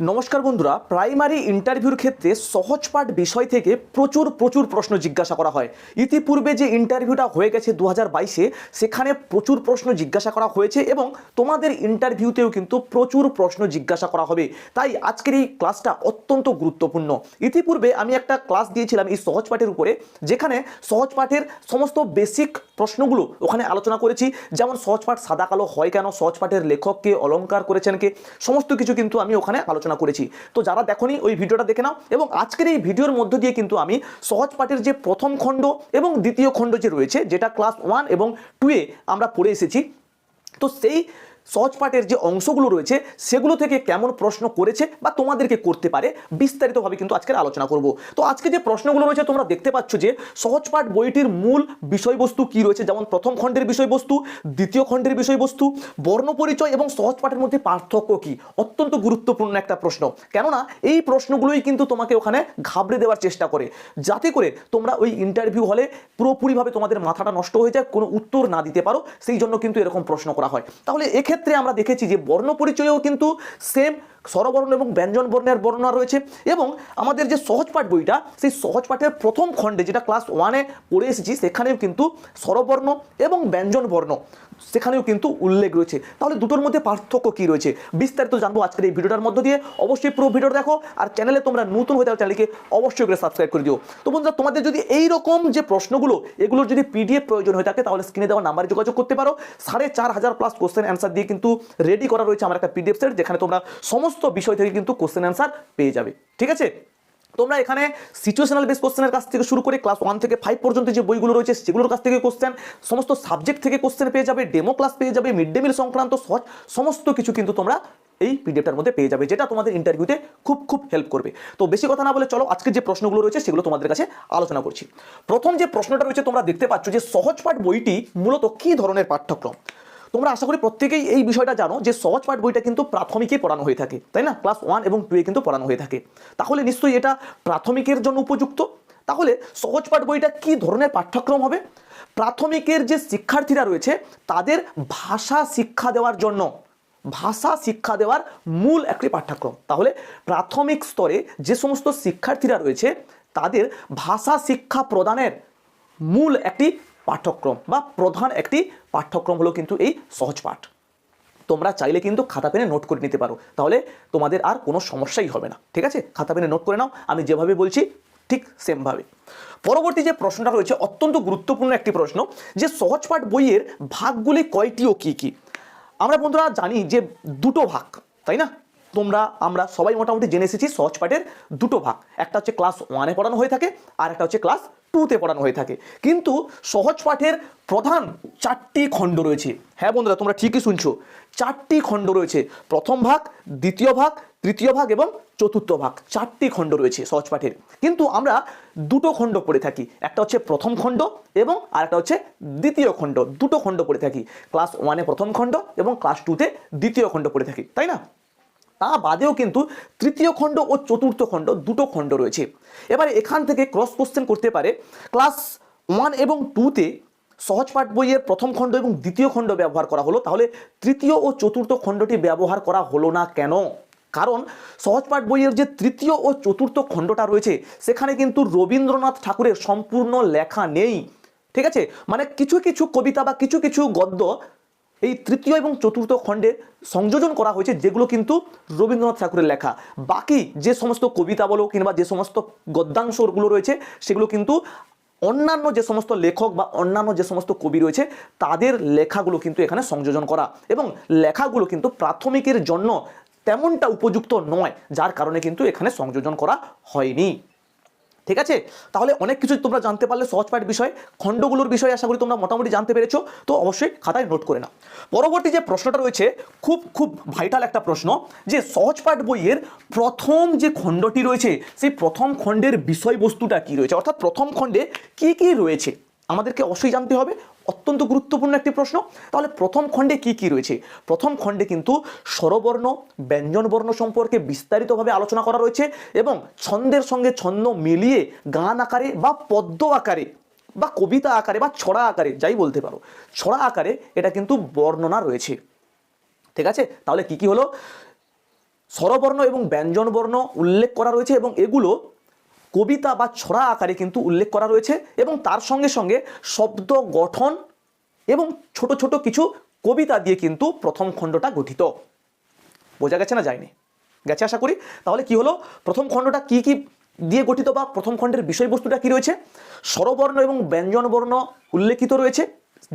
নমস্কার বন্ধুরা, প্রাইমারি ইন্টারভিউর ক্ষেত্রে সহজ পাঠ বিষয় থেকে প্রচুর প্রচুর প্রশ্ন জিজ্ঞাসা করা হয়। ইতিপূর্বে যে ইন্টারভিউটা হয়ে গেছে দু বাইশে, সেখানে প্রচুর প্রশ্ন জিজ্ঞাসা করা হয়েছে এবং তোমাদের ইন্টারভিউতেও কিন্তু প্রচুর প্রশ্ন জিজ্ঞাসা করা হবে। তাই আজকের এই ক্লাসটা অত্যন্ত গুরুত্বপূর্ণ। ইতিপূর্বে আমি একটা ক্লাস দিয়েছিলাম এই সহজ পাঠের উপরে, যেখানে সহজ পাঠের সমস্ত বেসিক প্রশ্নগুলো ওখানে আলোচনা করেছি। যেমন সহজ পাঠ সাদা কালো হয় কেন? সহজ পাঠের লেখককে অলঙ্কার করেছেন কে? সমস্ত কিছু কিন্তু আমি ওখানে আলোচনা করেছি। তো যারা দেখনি ওই ভিডিওটা দেখে নাও এবং আজকের এই ভিডিওর মধ্য দিয়ে কিন্তু আমি সহজ পাঠের যে প্রথম খণ্ড এবং দ্বিতীয় খণ্ড যে রয়েছে, যেটা ক্লাস ওয়ান এবং টুয়ে আমরা পড়ে এসেছি, তো সেই সহজ পাঠের যে অংশগুলো রয়েছে, সেগুলো থেকে কেমন প্রশ্ন করেছে বা তোমাদেরকে করতে পারে, বিস্তারিতভাবে কিন্তু আজকের আলোচনা করব। তো আজকে যে প্রশ্নগুলো রয়েছে, তোমরা দেখতে পাচ্ছ যে সহজ পাঠ বইটির মূল বিষয়বস্তু কি রয়েছে? যেমন প্রথম খণ্ডের বিষয়বস্তু, দ্বিতীয় খণ্ডের বিষয়বস্তু, বর্ণ পরিচয় এবং সহজ পাঠের মধ্যে পার্থক্য কি? অত্যন্ত গুরুত্বপূর্ণ একটা প্রশ্ন। কেননা, এই প্রশ্নগুলোই কিন্তু তোমাকে ওখানে ঘাবড়ে দেওয়ার চেষ্টা করে। যাতে করে তোমরা ওই ইন্টারভিউ হলে পুরোপুরিভাবে তোমাদের মাথাটা নষ্ট হয়ে যায়, কোনো উত্তর না দিতে পারো, সেই জন্য কিন্তু এরকম প্রশ্ন করা হয়। তাহলে এক্ষেত্রে আমরা দেখেছি যে বর্ণ পরিচয়েও কিন্তু সেম স্বরবর্ণ এবং ব্যঞ্জন বর্ণের বর্ণনা রয়েছে এবং আমাদের যে সহজ পাঠ বইটা, সেই সহজ পাঠের প্রথম খণ্ডে যেটা ক্লাস ওয়ানে পড়ে এসেছি, সেখানেও কিন্তু স্বরবর্ণ এবং ব্যঞ্জন বর্ণ, সেখানেও কিন্তু উল্লেখ রয়েছে। তাহলে দুটোর মধ্যে পার্থক্য কি রয়েছে? বিস্তারিত জানব আজকের এই ভিডিওটার মধ্য দিয়ে। অবশ্যই পুরো ভিডিও দেখো আর চ্যানেলে তোমরা নতুন হয়ে থাকো চ্যানেলকে অবশ্যই করে সাবস্ক্রাইব করে দিও। তো বন্ধুরা, তোমাদের যদি এই রকম যে প্রশ্নগুলো, এগুলোর যদি পিডিএফ প্রয়োজন হয়ে থাকে, তাহলে স্ক্রিনে দেওয়া নাম্বারে যোগাযোগ করতে পারো। সাড়ে চার হাজার প্লাস কোশ্চেন অ্যান্সার দিয়ে কিন্তু রেডি করা রয়েছে আমার একটা পিডিএফ সেট যেখানে তোমরা সমস্ত বিষয় থেকে কিন্তু কোশ্চেন অ্যান্সার পেয়ে যাবে। ঠিক আছে? তোমরা এখানে সিচুয়েশনাল বেস কোশ্চেনের কাছ থেকে শুরু করে ক্লাস ওয়ান থেকে ফাইভ পর্যন্ত যে বইগুলো রয়েছে, সেগুলোর কাছ থেকে কোশ্চেন সমস্ত সাবজেক্ট থেকে কোশ্চেন পেয়ে যাবে ডেমো ক্লাস পেয়ে যাবে মিড ডে মিল সংক্রান্ত সহজ সমস্ত কিছু কিন্তু তোমরা এই পিডিএফটার মধ্যে পেয়ে যাবে, যেটা তোমাদের ইন্টারভিউতে খুব খুব হেল্প করবে। তো বেশি কথা না বলে চলো, আজকে যে প্রশ্নগুলো রয়েছে, সেগুলো তোমাদের কাছে আলোচনা করছি। প্রথম যে প্রশ্নটা রয়েছে, তোমরা দেখতে পাচ্ছ যে সহজ পাঠ বইটি মূলত কী ধরনের পাঠ্যক্রম? তোমরা আশা করি প্রত্যেকেই এই বিষয়টা জানো যে সহজ পাঠ বইটা কিন্তু প্রাথমিকে পড়ানো হয়ে থাকে, তাই না? ক্লাস ওয়ান এবং টুয়ে কিন্তু পড়ানো হয়ে থাকে। তাহলে নিশ্চয়ই এটা প্রাথমিকের জন্য উপযুক্ত? তাহলে সহজ পাঠ বইটা কি ধরনের পাঠ্যক্রম হবে? প্রাথমিকের যে শিক্ষার্থীরা রয়েছে, তাদের ভাষা শিক্ষা দেওয়ার জন্য, ভাষা শিক্ষা দেওয়ার মূল একটি পাঠ্যক্রম। তাহলে প্রাথমিক স্তরে যে সমস্ত শিক্ষার্থীরা রয়েছে, তাদের ভাষা শিক্ষা প্রদানের মূল একটি পাঠ্যক্রম বা প্রধান একটি পাঠ্যক্রম হলো কিন্তু এই সহজ পাঠ। তোমরা চাইলে কিন্তু খাতা, পেনে নোট করে নিতে পারো। তাহলে তোমাদের আর কোনো সমস্যাই হবে না। ঠিক আছে? খাতা, পেনে নোট করে নাও। আমি যেভাবে বলছি, ঠিক সেমভাবে। পরবর্তী যে প্রশ্নটা রয়েছে, অত্যন্ত গুরুত্বপূর্ণ একটি প্রশ্ন, যে সহজ পাঠ বইয়ের ভাগগুলি কয়টি ও কী কী? আমরা বন্ধুরা জানি যে দুটো ভাগ, তাই না? তোমরা, আমরা সবাই মোটামুটি জেনে এসেছি সহজ পাঠের দুটো ভাগ। একটা হচ্ছে ক্লাস ওয়ানে পড়ানো হয়ে থাকে, আর একটা হচ্ছে ক্লাস টুতে পড়ানো হয়ে থাকে। কিন্তু সহজ পাঠের প্রধান চারটি খণ্ড রয়েছে। হ্যাঁ বন্ধুরা, তোমরা ঠিকই শুনছো। চারটি খণ্ড রয়েছে। প্রথম ভাগ, দ্বিতীয় ভাগ, তৃতীয় ভাগ এবং চতুর্থ ভাগ। চারটি খণ্ড রয়েছে সহজ পাঠের। কিন্তু আমরা দুটো খণ্ড পড়ে থাকি। একটা হচ্ছে প্রথম খণ্ড এবং আরেকটা হচ্ছে দ্বিতীয় খণ্ড। দুটো খণ্ড পড়ে থাকি। ক্লাস ওয়ানে প্রথম খণ্ড এবং ক্লাস টুতে দ্বিতীয় খণ্ড পড়ে থাকি। তাই না? তা বাদেও কিন্তু তৃতীয় খণ্ড ও চতুর্থ খণ্ড দুটো খণ্ড রয়েছে। এবারে এখান থেকে ক্রস কোশ্চেন করতে পারে। ক্লাস ওয়ান এবং টুতে সহজ পাঠ বইয়ের প্রথম খণ্ড এবং দ্বিতীয় খণ্ড ব্যবহার করা হলো। তাহলে তৃতীয় ও চতুর্থ খণ্ডটি ব্যবহার করা হলো না কেন? কারণ সহজ পাঠ বইয়ের যে তৃতীয় ও চতুর্থ খণ্ডটা রয়েছে, সেখানে কিন্তু রবীন্দ্রনাথ ঠাকুরের সম্পূর্ণ লেখা নেই। ঠিক আছে? মানে কিছু কিছু কবিতা বা কিছু কিছু গদ্য এই তৃতীয় এবং চতুর্থ খণ্ডে সংযোজন করা হয়েছে, যেগুলো কিন্তু রবীন্দ্রনাথ ঠাকুরের লেখা। বাকি যে সমস্ত কবিতা বলো কিংবা যে সমস্ত গদ্যাংশগুলো রয়েছে, সেগুলো কিন্তু অন্যান্য যে সমস্ত লেখক বা অন্যান্য যে সমস্ত কবি রয়েছে, তাদের লেখাগুলো কিন্তু এখানে সংযোজন করা। এবং লেখাগুলো কিন্তু প্রাথমিকের জন্য তেমনটা উপযুক্ত নয়, যার কারণে কিন্তু এখানে সংযোজন করা হয়নি। ঠিক আছে? তাহলে অনেক কিছু তোমরা জানতে পারলে সহজ পাঠ বিষয়, খণ্ডগুলোর বিষয়ে আশা করি তোমরা মোটামুটি জানতে পেরেছ, তো অবশ্যই খাতায় নোট করে নাও। পরবর্তী যে প্রশ্নটা রয়েছে, খুব খুব ভাইটাল একটা প্রশ্ন, যে সহজ পাঠ বইয়ের প্রথম যে খণ্ডটি রয়েছে, সেই প্রথম খণ্ডের বিষয়বস্তুটা কি রয়েছে? অর্থাৎ প্রথম খণ্ডে কি কি রয়েছে? আমাদেরকে অবশ্যই জানতে হবে অত্যন্ত গুরুত্বপূর্ণ একটি প্রশ্ন। তাহলে প্রথম খণ্ডে কি কি রয়েছে? প্রথম খণ্ডে কিন্তু স্বরবর্ণ, ব্যঞ্জনবর্ণ সম্পর্কে বিস্তারিতভাবে আলোচনা করা রয়েছে এবং ছন্দের সঙ্গে ছন্দ মিলিয়ে গান আকারে বা পদ্য আকারে বা কবিতা আকারে বা ছড়া আকারে, যাই বলতে পারো, ছড়া আকারে এটা কিন্তু বর্ণনা রয়েছে। ঠিক আছে? তাহলে কি কি হলো? স্বরবর্ণ এবং ব্যঞ্জনবর্ণ উল্লেখ করা রয়েছে এবং এগুলো কবিতা বা ছড়া আকারে কিন্তু উল্লেখ করা রয়েছে এবং তার সঙ্গে সঙ্গে শব্দ গঠন এবং ছোট ছোট কিছু কবিতা দিয়ে কিন্তু প্রথম খণ্ডটা গঠিত। বোঝা গেছে না যায়নি? গেছে আশা করি? তাহলে কি হলো? প্রথম খণ্ডটা কি কি দিয়ে গঠিত বা প্রথম খণ্ডের বিষয়বস্তুটা কি রয়েছে? স্বরবর্ণ এবং ব্যঞ্জনবর্ণ উল্লেখিত রয়েছে,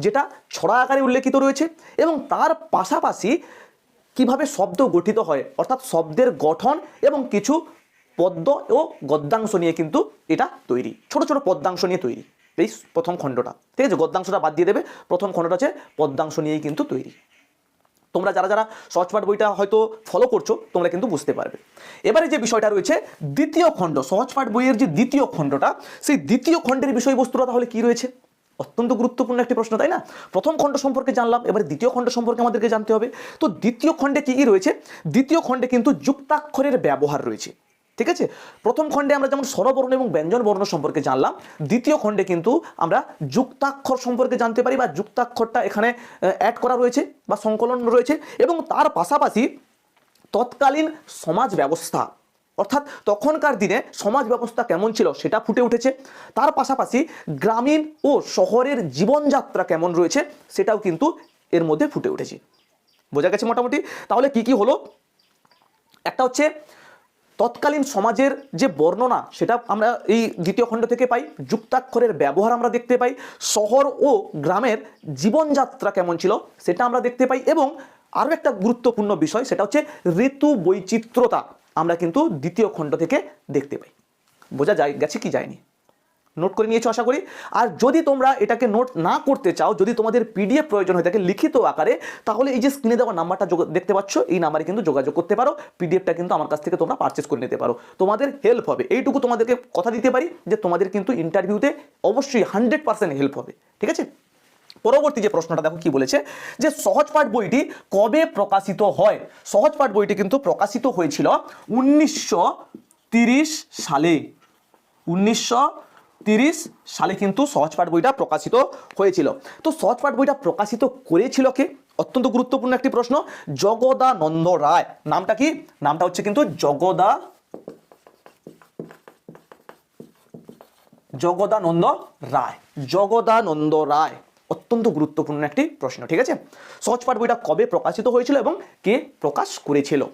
যেটা ছড়া আকারে উল্লেখিত রয়েছে এবং তার পাশাপাশি কীভাবে শব্দ গঠিত হয়, অর্থাৎ শব্দের গঠন এবং কিছু পদ্য ও গদ্যাংশ নিয়ে কিন্তু এটা তৈরি। ছোট ছোট পদ্যাংশ নিয়ে তৈরি। এই প্রথম খণ্ডটা। ঠিক আছে? গদ্যাংশটা বাদ দিয়ে দেবে। প্রথম খণ্ডটা হচ্ছে পদ্যাংশ নিয়েই কিন্তু তৈরি। তোমরা যারা যারা সহজপাঠ বইটা হয়তো ফলো করছ, তোমরা কিন্তু বুঝতে পারবে। এবারে যে বিষয়টা রয়েছে, দ্বিতীয় খণ্ড। সহজপাঠ বইয়ের যে দ্বিতীয় খণ্ডটা, সেই দ্বিতীয় খণ্ডের বিষয়বস্তুটা তাহলে কি রয়েছে? অত্যন্ত গুরুত্বপূর্ণ একটি প্রশ্ন, তাই না? প্রথম খণ্ড সম্পর্কে জানলাম, এবারে দ্বিতীয় খণ্ড সম্পর্কে আমাদেরকে জানতে হবে। তো দ্বিতীয় খণ্ডে কি কি রয়েছে? দ্বিতীয় খণ্ডে কিন্তু যুক্তাক্ষরের ব্যবহার রয়েছে। ঠিক আছে? প্রথম খণ্ডে আমরা যেমন স্বরবর্ণ এবং ব্যঞ্জন বর্ণ সম্পর্কে জানলাম, দ্বিতীয় খণ্ডে কিন্তু আমরা যুক্তাক্ষর সম্পর্কে জানতে পারি বা যুক্তাক্ষরটা এখানে অ্যাড করা রয়েছে বা সংকলন রয়েছে এবং তার পাশাপাশি তৎকালীন সমাজ ব্যবস্থা, অর্থাৎ তখনকার দিনে সমাজ ব্যবস্থা কেমন ছিল সেটা ফুটে উঠেছে। তার পাশাপাশি গ্রামীণ ও শহরের জীবনযাত্রা কেমন রয়েছে সেটাও কিন্তু এর মধ্যে ফুটে উঠেছে। বোঝা গেছে মোটামুটি? তাহলে কি কি হলো? একটা হচ্ছে তৎকালীন সমাজের যে বর্ণনা, সেটা আমরা এই দ্বিতীয় খণ্ড থেকে পাই। যুক্তাক্ষরের ব্যবহার আমরা দেখতে পাই। শহর ও গ্রামের জীবনযাত্রা কেমন ছিল, সেটা আমরা দেখতে পাই। এবং আরও একটা গুরুত্বপূর্ণ বিষয়, সেটা হচ্ছে ঋতু বৈচিত্র্যতা, আমরা কিন্তু দ্বিতীয় খণ্ড থেকে দেখতে পাই। বোঝা যায়, গেছে কি যায়নি? নোট করে নিয়েছো আশা করি। আর যদি তোমরা এটাকে নোট না করতে চাও, যদি তোমাদের পিডিএফ প্রয়োজন হয়ে থাকে লিখিত আকারে, তাহলে এই যে স্ক্রিনে দেওয়া নাম্বারটা দেখতে পাচ্ছ, এই নাম্বারে কিন্তু যোগাযোগ করতে পারো। পিডিএফটা কিন্তু আমার কাছ থেকে তোমরা পারচেস করে নিতে পারো। তোমাদের হেল্প হবে। এইটুকু তোমাদেরকে কথা দিতে পারি যে তোমাদের কিন্তু ইন্টারভিউতে অবশ্যই হান্ড্রেড পার্সেন্ট হেল্প হবে। ঠিক আছে? পরবর্তী যে প্রশ্নটা দেখো কি বলেছে, যে সহজপাঠ বইটি কবে প্রকাশিত হয়? সহজপাঠ বইটি কিন্তু প্রকাশিত হয়েছিল উনিশশো সালে। উনিশশো তিরিশ সালে কিন্তু সহজপাঠ বইটা প্রকাশিত হয়েছিল। তো সহজপাঠ বইটা প্রকাশিত করেছিল কে? অত্যন্ত গুরুত্বপূর্ণ একটি প্রশ্ন, জগদানন্দ রায়। নামটা কি? নামটা হচ্ছে কিন্তু জগদা জগদানন্দ রায়। জগদানন্দ রায়। অত্যন্ত গুরুত্বপূর্ণ একটি প্রশ্ন, ঠিক আছে? সহজপাঠ বইটা কবে প্রকাশিত হয়েছিল এবং কে প্রকাশ করেছিল?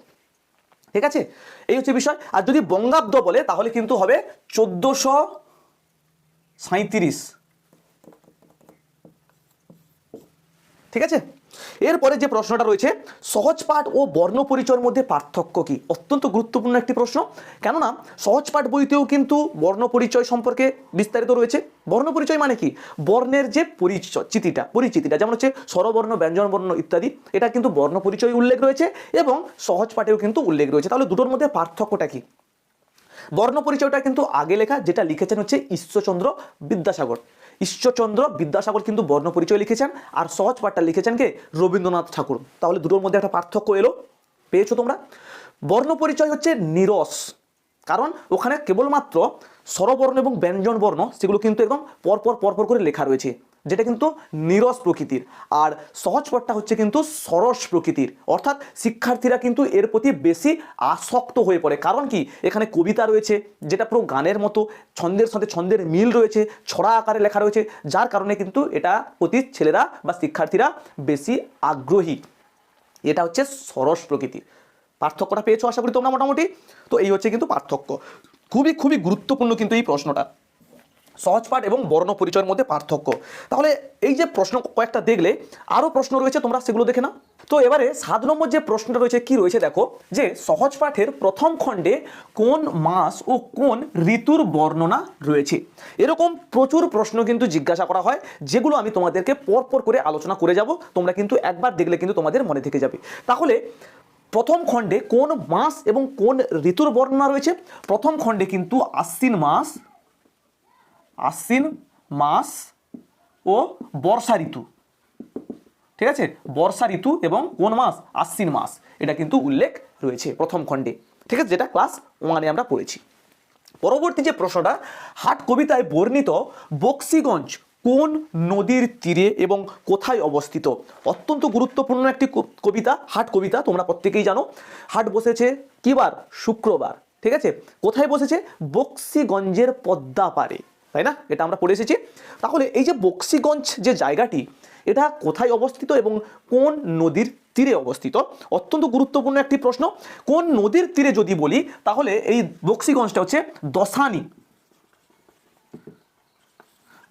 ঠিক আছে? এই হচ্ছে বিষয়। আর যদি বঙ্গাব্দ বলে, তাহলে কিন্তু হবে চোদ্দোশো সাঁত্রিশ ঠিক আছে? এরপরে যে প্রশ্নটা রয়েছে, সহজ পাঠ ও বর্ণ পরিচয়ের মধ্যে পার্থক্য কি? অত্যন্ত গুরুত্বপূর্ণ একটি প্রশ্ন। কেননা, সহজ পাঠ বইতেও কিন্তু বর্ণ পরিচয় সম্পর্কে বিস্তারিত রয়েছে। বর্ণ পরিচয় মানে কি? বর্ণের যে পরিচয় চিতিটা পরিচিতিটা, যেমন হচ্ছে স্বরবর্ণ, ব্যঞ্জনবর্ণ ইত্যাদি, এটা কিন্তু বর্ণ পরিচয় উল্লেখ রয়েছে এবং সহজ পাঠেও কিন্তু উল্লেখ রয়েছে। তাহলে দুটোর মধ্যে পার্থক্যটা কি? বর্ণ পরিচয়টা কিন্তু আগে লেখা, যেটা লিখেছেন হচ্ছে ঈশ্বরচন্দ্র বিদ্যাসাগর। ঈশ্বরচন্দ্র বিদ্যাসাগর কিন্তু বর্ণ পরিচয় লিখেছেন, আর সহজ পাঠটা লিখেছেন কে? রবীন্দ্রনাথ ঠাকুর। তাহলে দুটোর মধ্যে একটা পার্থক্য এলো। পেয়েছ তোমরা? বর্ণ পরিচয় হচ্ছে নিরস, কারণ ওখানে কেবলমাত্র স্বরবর্ণ এবং ব্যঞ্জন বর্ণ সেগুলো কিন্তু একদম পরপর পরপর করে লেখা রয়েছে। যেটা কিন্তু নিরস প্রকৃতির। আর সহজ পাঠটা হচ্ছে কিন্তু সরস প্রকৃতির। অর্থাৎ শিক্ষার্থীরা কিন্তু এর প্রতি বেশি আসক্ত হয়ে পড়ে। কারণ কি? এখানে কবিতা রয়েছে, যেটা পুরো গানের মতো, ছন্দের সাথে ছন্দের মিল রয়েছে, ছড়া আকারে লেখা রয়েছে, যার কারণে কিন্তু এটা প্রতি ছেলেরা বা শিক্ষার্থীরা বেশি আগ্রহী। এটা হচ্ছে সরস প্রকৃতি পার্থক্যটা পেয়েছ আশা করি তোমরা মোটামুটি? তো এই হচ্ছে কিন্তু পার্থক্য। খুবই খুবই গুরুত্বপূর্ণ কিন্তু এই প্রশ্নটা। সহজপাঠ এবং বর্ণ পরিচয়ের মধ্যে পার্থক্য। তাহলে এই যে প্রশ্ন কয়েকটা দেখলে আরও প্রশ্ন রয়েছে, তোমরা সেগুলো দেখে নাও। তো এবারে সাত নম্বর যে প্রশ্নটা রয়েছে, কি রয়েছে দেখো? যে সহজ পাঠের প্রথম খণ্ডে কোন মাস ও কোন ঋতুর বর্ণনা রয়েছে? এরকম প্রচুর প্রশ্ন কিন্তু জিজ্ঞাসা করা হয়, যেগুলো আমি তোমাদেরকে পরপর করে আলোচনা করে যাব। তোমরা কিন্তু একবার দেখলে কিন্তু তোমাদের মনে থেকে যাবে। তাহলে প্রথম খণ্ডে কোন মাস এবং কোন ঋতুর বর্ণনা রয়েছে? প্রথম খণ্ডে কিন্তু আশ্বিন মাস আশ্বিন, মাস ও বর্ষা ঋতু। ঠিক আছে? বর্ষা ঋতু এবং কোন মাস? আশ্বিন মাস। এটা কিন্তু উল্লেখ রয়েছে প্রথম খণ্ডে। ঠিক আছে? যেটা ক্লাস ওয়ানে আমরা পড়েছি। পরবর্তী যে প্রশ্নটা, হাট কবিতায় বর্ণিত বক্সিগঞ্জ কোন নদীর তীরে এবং কোথায় অবস্থিত? অত্যন্ত গুরুত্বপূর্ণ একটি কবিতা, হাট কবিতা, তোমরা প্রত্যেকেই জানো। হাট বসেছে কি বার শুক্রবার। ঠিক আছে? কোথায় বসেছে? বক্সিগঞ্জের পদ্মা পারে তাই না? এটা আমরা পড়ে এসেছি। তাহলে এই যে বক্সিগঞ্জ যে জায়গাটি, এটা কোথায় অবস্থিত এবং কোন নদীর তীরে অবস্থিত? অত্যন্ত গুরুত্বপূর্ণ একটি প্রশ্ন। কোন নদীর তীরে যদি বলি, তাহলে এই বক্সিগঞ্জটা হচ্ছে দশানি।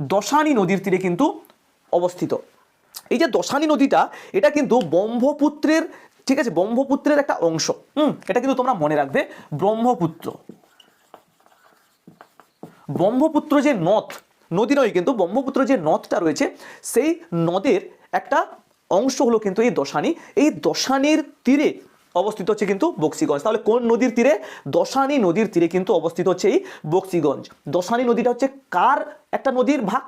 দশানি নদীর তীরে কিন্তু অবস্থিত। এই যে দশানি নদীটা, এটা কিন্তু ব্রহ্মপুত্রের, ঠিক আছে, ব্রহ্মপুত্রের একটা অংশ। হুম, এটা কিন্তু তোমরা মনে রাখবে, ব্রহ্মপুত্র। ব্রহ্মপুত্র যে নদ, নদী নয় কিন্তু ব্রহ্মপুত্র যে নদটা রয়েছে, সেই নদের একটা অংশ হলো কিন্তু এই দশানি। এই দশানির তীরে অবস্থিত হচ্ছে কিন্তু বক্সিগঞ্জ। তাহলে কোন নদীর তীরে? দশানি নদীর তীরে কিন্তু অবস্থিত হচ্ছে এই বক্সিগঞ্জ। দশানি নদীটা হচ্ছে কার একটা নদীর ভাগ?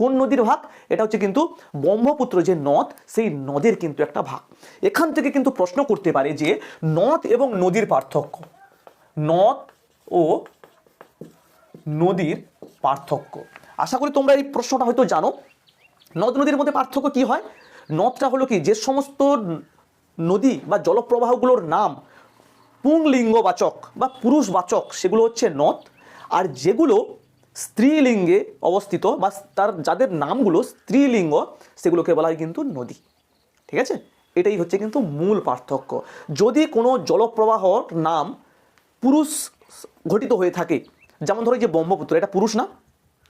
কোন নদীর ভাগ? এটা হচ্ছে কিন্তু ব্রহ্মপুত্র যে নদ, সেই নদের কিন্তু একটা ভাগ। এখান থেকে কিন্তু প্রশ্ন করতে পারে যে নদ এবং নদীর পার্থক্য। নদ ও নদীর পার্থক্য। আশা করি তোমরা এই প্রশ্নটা হয়তো জানো। নদ নদীর মধ্যে পার্থক্য কি হয়? নদটা হলো কি? যে সমস্ত নদী বা জলপ্রবাহগুলোর নাম পুংলিঙ্গবাচক বা পুরুষবাচক, সেগুলো হচ্ছে নদ। আর যেগুলো স্ত্রীলিঙ্গে অবস্থিত বা তার যাদের নামগুলো স্ত্রীলিঙ্গ, সেগুলোকে বলা হয় কিন্তু নদী। ঠিক আছে? এটাই হচ্ছে কিন্তু মূল পার্থক্য। যদি কোনো জলপ্রবাহর নাম পুরুষ ঘটিত হয়ে থাকে যেমন ধরো যে ব্রহ্মপুত্র, এটা পুরুষ না?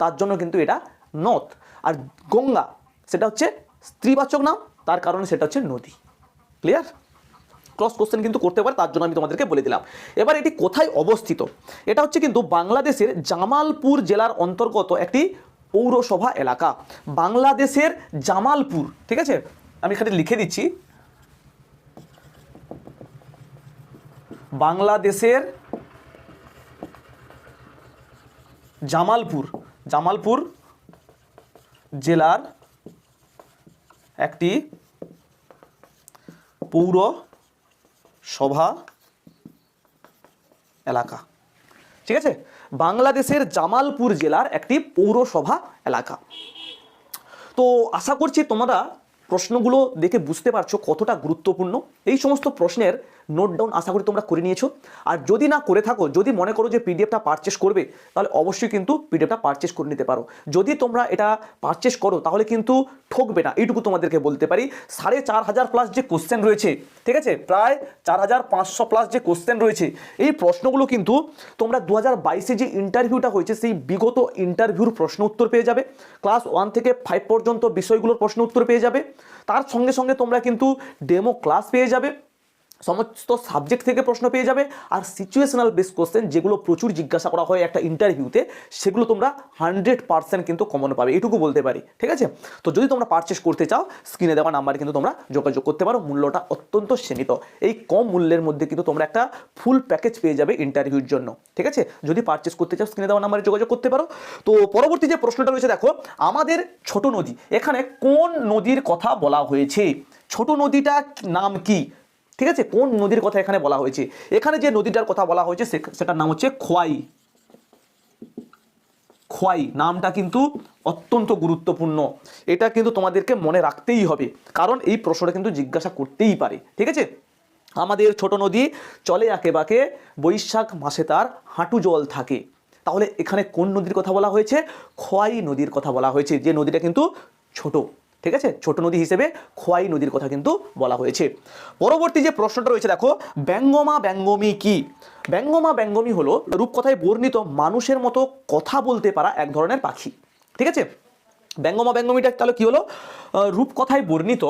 তার জন্য কিন্তু এটা নদ আর গঙ্গা, সেটা হচ্ছে স্ত্রীবাচক নাম, তার কারণে সেটা হচ্ছে নদী। ক্লিয়ার ক্রস কোশ্চেন কিন্তু করতে পারে, তার জন্য আমি তোমাদেরকে বলে দিলাম। এবার এটি কোথায় অবস্থিত? এটা হচ্ছে কিন্তু বাংলাদেশের জামালপুর জেলার অন্তর্গত একটি পৌরসভা এলাকা। বাংলাদেশের জামালপুর, ঠিক আছে? আমি এখানে লিখে দিচ্ছি। বাংলাদেশের জামালপুর জামালপুর জেলার একটি পৌর সভা এলাকা। ঠিক আছে? বাংলাদেশের জামালপুর জেলার একটি পৌরসভা এলাকা। তো আশা করছি তোমরা প্রশ্নগুলো দেখে বুঝতে পারছ কতটা গুরুত্বপূর্ণ। এই সমস্ত প্রশ্নের নোট ডাউন আশা করি তোমরা করে নিয়েছো। আর যদি না করে থাকো, যদি মনে করো যে পিডিএফটা পারচেস করবে, তাহলে অবশ্যই কিন্তু পিডিএফটা পারচেস করে নিতে পারো। যদি তোমরা এটা পারচেস করো, তাহলে কিন্তু ঠকবে না, এইটুকু তোমাদেরকে বলতে পারি। সাড়ে চার হাজার প্লাস যে কোশ্চেন রয়েছে, ঠিক আছে? প্রায় চার হাজার পাঁচশো প্লাস যে কোশ্চেন রয়েছে, এই প্রশ্নগুলো কিন্তু তোমরা দু হাজার বাইশে যে ইন্টারভিউটা হয়েছে, সেই বিগত ইন্টারভিউর প্রশ্ন উত্তর পেয়ে যাবে। ক্লাস ওয়ান থেকে ফাইভ পর্যন্ত বিষয়গুলোর প্রশ্ন উত্তর পেয়ে যাবে। তার সঙ্গে সঙ্গে তোমরা কিন্তু ডেমো ক্লাস পেয়ে যাবে। সমস্ত সাবজেক্ট থেকে প্রশ্ন পেয়ে যাবে। আর সিচুয়েশনাল বেস কোশ্চেন যেগুলো প্রচুর জিজ্ঞাসা করা হয় একটা ইন্টারভিউতে সেগুলো তোমরা হান্ড্রেড পার্সেন্ট কিন্তু কমন পাবে। এটুকু বলতে পারি, ঠিক আছে? তো যদি তোমরা পারচেস করতে চাও স্ক্রিনে দেওয়া নাম্বারে কিন্তু তোমরা যোগাযোগ করতে পারো। মূল্যটা অত্যন্ত সীমিত। এই কম মূল্যের মধ্যে কিন্তু তোমরা একটা ফুল প্যাকেজ পেয়ে যাবে ইন্টারভিউর জন্য, ঠিক আছে? যদি পারচেস করতে চাও স্ক্রিনে দেওয়া নাম্বারে যোগাযোগ করতে পারো। তো পরবর্তী যে প্রশ্নটা রয়েছে, দেখো, আমাদের ছোট নদী, এখানে কোন নদীর কথা বলা হয়েছে? ছোট নদীটা নাম কি? ঠিক আছে? কোন নদীর কথা এখানে বলা হয়েছে? এখানে যে নদীটার কথা বলা হয়েছে সেটার নাম হচ্ছে খোয়াই। খোয়াই নামটা কিন্তু অত্যন্ত গুরুত্বপূর্ণ। এটা কিন্তু তোমাদেরকে মনে রাখতেই হবে। কারণ এই প্রশ্নটা কিন্তু জিজ্ঞাসা করতেই পারে। ঠিক আছে? আমাদের ছোট নদী চলে আঁকে বৈশাখ মাসে তার হাঁটু জল থাকে। তাহলে এখানে কোন নদীর কথা বলা হয়েছে? খোয়াই নদীর কথা বলা হয়েছে। যে নদীটা কিন্তু ছোট। ঠিক আছে? ছোট নদী হিসেবে খোয়াই নদীর কথা কিন্তু বলা হয়েছে। পরবর্তী যে প্রশ্নটা রয়েছে, দেখো, ব্যঙ্গমা ব্যঙ্গমী কি? ব্যঙ্গমা ব্যঙ্গমী হলো রূপকথায় বর্ণিত মানুষের মতো কথা বলতে পারা এক ধরনের পাখি। ঠিক আছে? ব্যঙ্গমা ব্যঙ্গমীটা তাহলে কি হলো? রূপকথায় বর্ণিত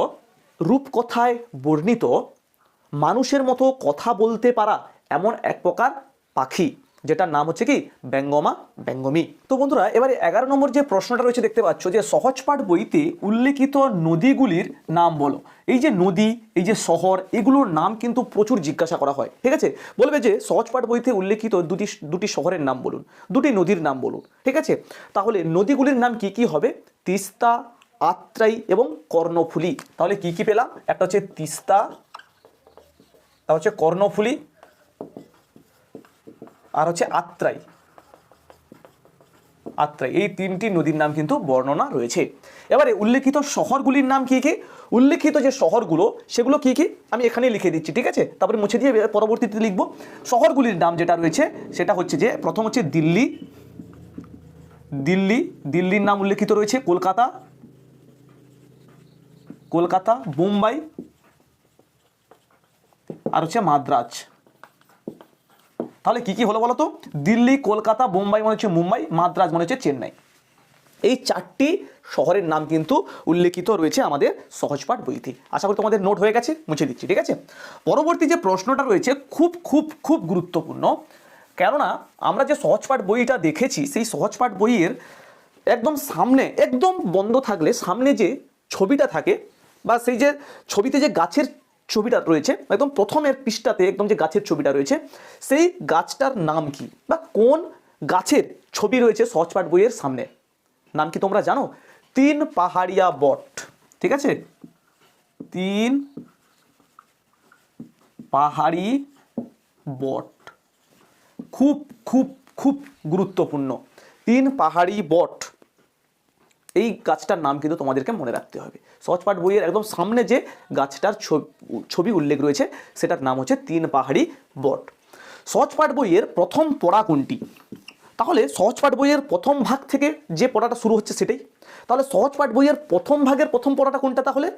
রূপকথায় বর্ণিত মানুষের মতো কথা বলতে পারা এমন এক প্রকার পাখি। যেটার নাম হচ্ছে কি, ব্যঙ্গমা ব্যঙ্গমী। তো বন্ধুরা, এবারে এগারো নম্বর যে প্রশ্নটা রয়েছে দেখতে পাচ্ছ যে সহজপাঠ বইতে উল্লেখিত নদীগুলির নাম বলো। এই যে নদী, এই যে শহর, এগুলোর নাম কিন্তু প্রচুর জিজ্ঞাসা করা হয়, ঠিক আছে? বলবে যে সহজপাঠ বইতে উল্লেখিত দুটি দুটি শহরের নাম বলুন, দুটি নদীর নাম বলুন, ঠিক আছে? তাহলে নদীগুলির নাম কি কি হবে? তিস্তা, আত্রাই এবং কর্ণফুলি। তাহলে কি কি পেলাম? একটা হচ্ছে তিস্তা তা হচ্ছে কর্ণফুলি আর হচ্ছে আত্রাই। আত্রাই, এই তিনটি নদীর নাম কিন্তু বর্ণনা রয়েছে। এবারে উল্লেখিত শহরগুলির নাম কি কি? উল্লেখিত যে শহরগুলো, সেগুলো কি কি? আমি এখানেই লিখে দিচ্ছি, ঠিক আছে? তারপরে মুছে দিয়ে পরবর্তীতে লিখব। শহরগুলির নাম যেটা রয়েছে, সেটা হচ্ছে যে, প্রথম হচ্ছে দিল্লি। দিল্লি, দিল্লির নাম উল্লেখিত রয়েছে, কলকাতা। কলকাতা, মুম্বাই। আর হচ্ছে মাদ্রাজ। তাহলে কি কি হলো বলো তো? দিল্লি, কলকাতা, বোম্বাই মনে হচ্ছে মুম্বাই, মাদ্রাজ মনে হচ্ছে চেন্নাই। এই চারটি শহরের নাম কিন্তু উল্লেখিত রয়েছে আমাদের সহজপাঠ বইতে। আশা করি তোমাদের নোট হয়ে গেছে, মুছে দিচ্ছি, ঠিক আছে? পরবর্তী যে প্রশ্নটা রয়েছে, খুব খুব খুব গুরুত্বপূর্ণ। কেননা, আমরা যে সহজপাঠ বইটা দেখেছি, সেই সহজপাঠ বইয়ের একদম সামনে, একদম বন্ধ থাকলে, সামনে যে ছবিটা থাকে, বা সেই যে ছবিতে যে গাছের ছবিটা রয়েছে, একদম প্রথমের পৃষ্ঠাতে একদম যে গাছের ছবিটা রয়েছে, সেই গাছটার নাম কি বা কোন গাছের ছবি রয়েছে সহজপাঠ বইয়ের সামনে? নাম কি তোমরা জানো? তিন পাহাড়িয়া বট, ঠিক আছে? তিন পাহাড়ি বট, খুব খুব খুব গুরুত্বপূর্ণ। তিন পাহাড়ি বট এই গাছটার নাম কিন্তু তোমাদেরকে মনে রাখতে হবে। সহজপাঠ বইয়ের একদম সামনে যে গাছটার ছবি- উল্লেখ রয়েছে, সেটার নাম হচ্ছে তিন পাহাড়ি বট। সহজপাঠ বইয়ের প্রথম পড়া কোনটি? তাহলে সহজপাঠ বইয়ের প্রথম ভাগ থেকে যে পড়াটা শুরু হচ্ছে সেটাই। তাহলে সহজপাঠ বইয়ের প্রথম ভাগের প্রথম পড়াটা কোনটা তাহলে?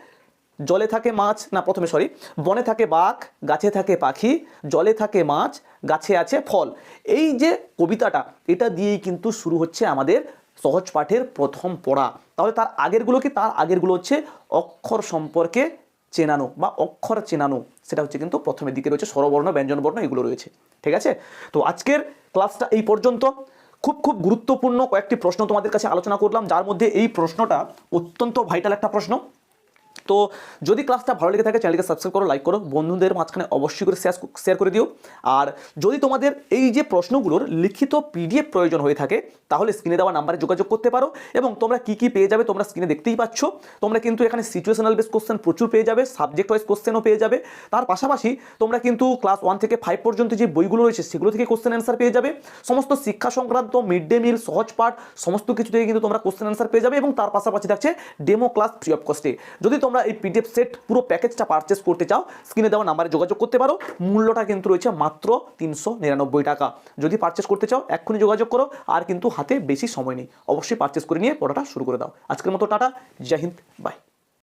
জলে থাকে মাছ, না, প্রথমে সরি বনে থাকে বাঘ, গাছে থাকে পাখি, জলে থাকে মাছ, গাছে আছে ফল। এই যে কবিতাটা, এটা দিয়েই কিন্তু শুরু হচ্ছে আমাদের সহজ পাঠের প্রথম পড়া। তাহলে তার আগেরগুলো কি? তার আগেরগুলো হচ্ছে অক্ষর সম্পর্কে চেনানো বা অক্ষর চেনানো। সেটা হচ্ছে কিন্তু প্রথমের দিকে রয়েছে স্বরবর্ণ, ব্যঞ্জনবর্ণ, এগুলো রয়েছে। ঠিক আছে? তো আজকের ক্লাসটা এই পর্যন্ত। খুব খুব গুরুত্বপূর্ণ কয়েকটি প্রশ্ন তোমাদের কাছে আলোচনা করলাম। যার মধ্যে এই প্রশ্নটা অত্যন্ত ভাইটাল একটা প্রশ্ন। তো যদি ক্লাসটা ভালো লেগে থাকে চ্যানেলকে সাবস্ক্রাইব করো লাইক করো, বন্ধুদের মাঝখানে অবশ্যই করে শেয়ার শেয়ার করে দিও। আর যদি তোমাদের এই যে প্রশ্নগুলোর লিখিত পিডিএফ প্রয়োজন হয়ে থাকে, তাহলে স্ক্রিনে দেওয়া নাম্বারে যোগাযোগ করতে পারো এবং তোমরা কি কি পেয়ে যাবে তোমরা স্ক্রিনে দেখতেই পাচ্ছ। তোমরা কিন্তু এখানে সিচুয়েশনাল বেস কোশ্চেন প্রচুর পেয়ে যাবে সাবজেক্ট ওয়াইজ কোশ্চেনও পেয়ে যাবে। তার পাশাপাশি তোমরা কিন্তু ক্লাস ওয়ান থেকে ফাইভ পর্যন্ত যে বইগুলো রয়েছে, সেগুলো থেকে কোশ্চেন অ্যান্সার পেয়ে যাবে। সমস্ত শিক্ষা সংক্রান্ত মিড ডে মিল সহজ পাঠ, সমস্ত কিছু থেকে কিন্তু তোমরা কোশ্চেন অ্যান্সার পেয়ে যাবে এবং তার পাশাপাশি থাকছে ডেমো ক্লাস ফ্রি অফ কস্টে যদি তোমরা এই পিডিএফ সেট পুরো প্যাকেজটা পারচেস করতে চাও স্ক্রিনে দেওয়া নাম্বারে যোগাযোগ করতে পারো। মূল্যটা কিন্তু রয়েছে মাত্র তিনশো নিরানব্বই টাকা। যদি পারচেস করতে চাও, এক্ষুনি যোগাযোগ করো, আর কিন্তু হাতে বেশি সময় নেই। অবশ্যই পারচেস করে নিয়ে পড়াটা শুরু করে দাও। আজকের মতো টাটা, জয় হিন্দ বাই